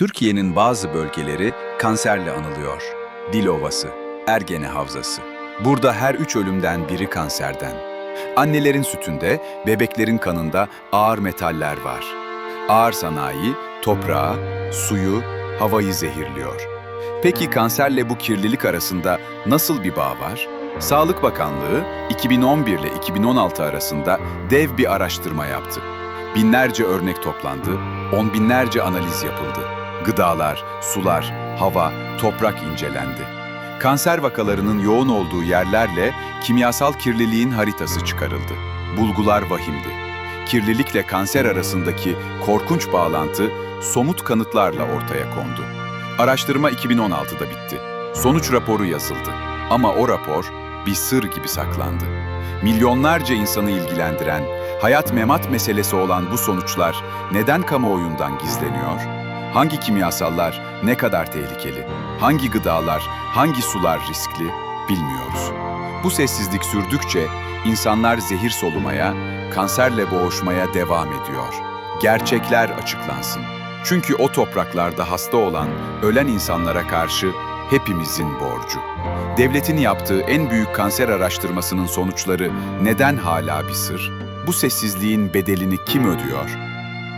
Türkiye'nin bazı bölgeleri kanserle anılıyor. Dilovası, Ergene Havzası. Burada her üç ölümden biri kanserden. Annelerin sütünde, bebeklerin kanında ağır metaller var. Ağır sanayi, toprağı, suyu, havayı zehirliyor. Peki kanserle bu kirlilik arasında nasıl bir bağ var? Sağlık Bakanlığı 2011 ile 2016 arasında dev bir araştırma yaptı. Binlerce örnek toplandı, on binlerce analiz yapıldı. Gıdalar, sular, hava, toprak incelendi. Kanser vakalarının yoğun olduğu yerlerle kimyasal kirliliğin haritası çıkarıldı. Bulgular vahimdi. Kirlilikle kanser arasındaki korkunç bağlantı somut kanıtlarla ortaya kondu. Araştırma 2016'da bitti. Sonuç raporu yazıldı. Ama o rapor bir sır gibi saklandı. Milyonlarca insanı ilgilendiren, hayat memat meselesi olan bu sonuçlar neden kamuoyundan gizleniyor? Hangi kimyasallar ne kadar tehlikeli? Hangi gıdalar, hangi sular riskli? Bilmiyoruz. Bu sessizlik sürdükçe insanlar zehir solumaya, kanserle boğuşmaya devam ediyor. Gerçekler açıklansın. Çünkü o topraklarda hasta olan, ölen insanlara karşı hepimizin borcu. Devletin yaptığı en büyük kanser araştırmasının sonuçları neden hala bir sır? Bu sessizliğin bedelini kim ödüyor?